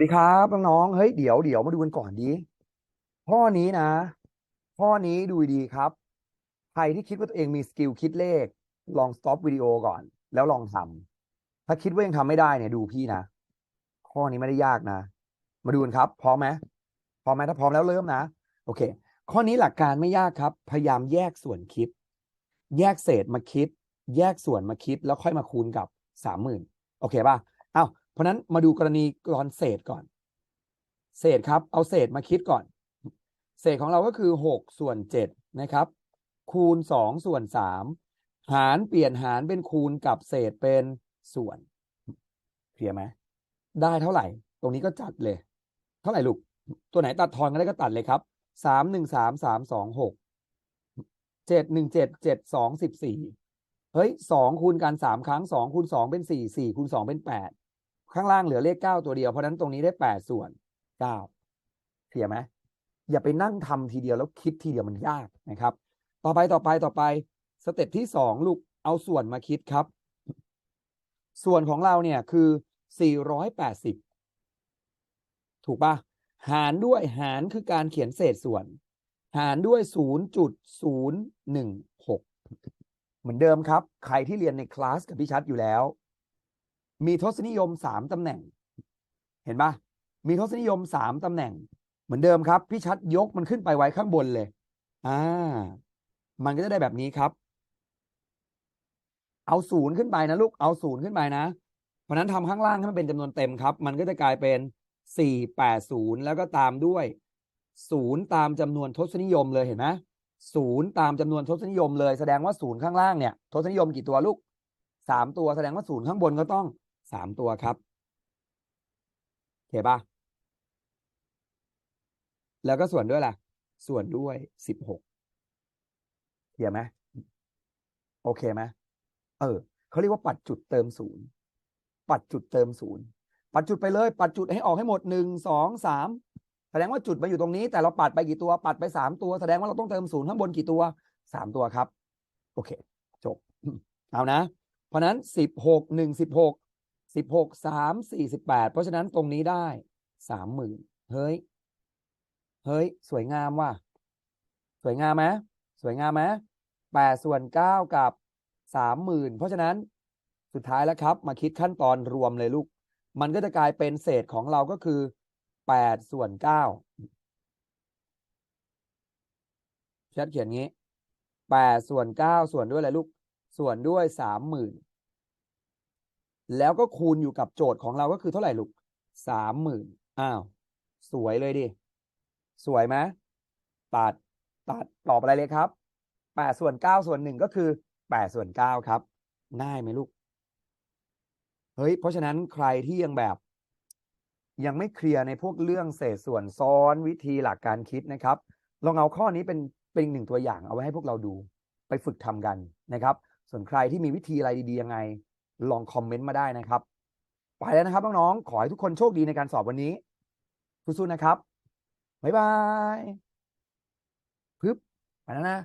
วัสดีครับน้องๆเฮ้ยเดี๋ยวเดี๋ยวมาดูกันก่อนดีข้อนี้นะข้อนี้ดูดีครับ ใครที่คิดว่าตัวเองมีสกิลคิดเลข ลองสต็อปวิดีโอก่อน แล้วลองทำถ้าคิดว่ายังทำไม่ได้เนี่ยดูพี่นะ ข้อนี้ไม่ได้ยากนะ มาดูกันครับ พร้อมไหมพร้อมไหมถ้าพร้อมแล้วเริ่มนะ โอเค ข้อนี้หลักการไม่ยากครับ พยายามแยกส่วนคิด แยกเศษมาคิด แยกส่วนมาคิดแล้วค่อยมาคูณกับสามหมื่นโอเคป่ะเอ้า ราะนั้นมาดูกรณีกรอนเศษก่อน เศษครับ เอาเศษมาคิดก่อน เศษของเราก็คือหกส่วนเจ็ดนะครับ คูณสองส่วนสามหารเปลี่ยนหารเป็นคูณกับเศษเป็นส่วนเคลียร์ไหมได้เท่าไหร่ ตรงนี้ก็จัดเลย เท่าไหร่ลูก ตัวไหนตัดทอนกันได้ก็ตัดเลยครับสามหนึ่งสามสามสองหกเจ็ดหนึ่งเจ็ดเจ็ดสองสิบสี่เฮ้ยสองคูณกันสามครั้งสองคูณสองเป็นสี่สี่คูณสองเป็นแปด ข้างล่างเหลือเลขเก้าตัวเดียว เพราะนั้นตรงนี้ได้แปดส่วนเก้าเคลียไหมอย่าไปนั่งทำทีเดียวแล้วคิดทีเดียวมันยากนะครับ ต่อไปต่อไปต่อไปสเต็ปที่สองลูกเอาส่วนมาคิดครับ ส่วนของเราเนี่ยคือสี่ร้อยแปดสิบถูกปะหารด้วยหารคือการเขียนเศษส่วน หารด้วยศูนย์จุดศูนย์หนึ่งหกเหมือนเดิมครับ ใครที่เรียนในคลาสกับพี่ชัดอยู่แล้ว มีทศนิยมสามตำแหน่ง เห็นปะมีทศนิยมสามตำแหน่ง เหมือนเดิมครับ พี่ชัดยกมันขึ้นไปไว้ข้างบนเลย อ่า มันก็จะได้แบบนี้ครับ เอาศูนย์ขึ้นไปนะลูก เอาศูนย์ขึ้นไปนะ เพราะนั้นทำข้างล่างให้มันเป็นจำนวนเต็มครับ มันก็จะกลายเป็นสี่แปดศูนย์แล้วก็ตามด้วยศูนย์ตามจำนวนทศนิยมเลยเห็นไหมศูนย์ตามจำนวนทศนิยมเลยแสดงว่าศูนย์ข้างล่างเนี่ยทศนิยมกี่ตัวลูกสามตัวแสดงว่าศูนย์ข้างบนก็ต้อง สามตัวครับเห็นปะแล้วก็ส่วนด้วยล่ะ ส่วนด้วยสิบหกเห็นไหมโอเคไหมเออเขาเรียกว่าปัดจุดเติมศูนย์ปัดจุดเติมศูนย์ปัดจุดไปเลย ปัดจุดให้ออกให้หมดหนึ่งสองสามแสดงว่าจุดมาอยู่ตรงนี้ แต่เราปัดไปกี่ตัว ปัดไปสามตัว แสดงว่าเราต้องเติมศูนย์ข้างบนกี่ตัวสามตัวครับ โอเค จบ เอานะ เพราะนั้นสิบหกหนึ่งสิบหก สิบหกสามสี่สิบแปดเพราะฉะนั้นตรงนี้ได้สามหมื่นเฮ้ย เฮ้ย สวยงามว่ะ สวยงามไหมสวยงามไหมแปดส่วนเก้ากับสามหมื่นเพราะฉะนั้นสุดท้ายแล้วครับ มาคิดขั้นตอนรวมเลยลูก มันก็จะกลายเป็นเศษของเราก็คือแปดส่วนเก้าชัดเขียนงี้แปดส่วนเก้าส่วนด้วยอะไรลูก ส่วนด้วยสามหมื่น แล้วก็คูณอยู่กับโจทย์ของเราก็คือเท่าไหร่ลูกสามหมื่นอ้าว สวยเลยดิ สวยไหมตัดตัดตอบอะไรเลยครับแปดส่วนเก้าส่วนหนึ่งก็คือแปดส่วนเก้าครับ ง่ายไหมลูก เฮ้ย เพราะฉะนั้นใครที่ยังแบบ ยังไม่เคลียร์ในพวกเรื่องเศษส่วนซ้อนวิธีหลักการคิดนะครับ ลองเอาข้อนี้เป็นเป็นหนึ่งตัวอย่างเอาไว้ให้พวกเราดู ไปฝึกทำกันนะครับ ส่วนใครที่มีวิธีอะไรดีๆยังไง ลองคอมเมนต์มาได้นะครับ ไปแล้วนะครับน้องๆขอให้ทุกคนโชคดีในการสอบวันนี้สู้ๆนะครับบ๊ายบายพึบไปแล้วนะ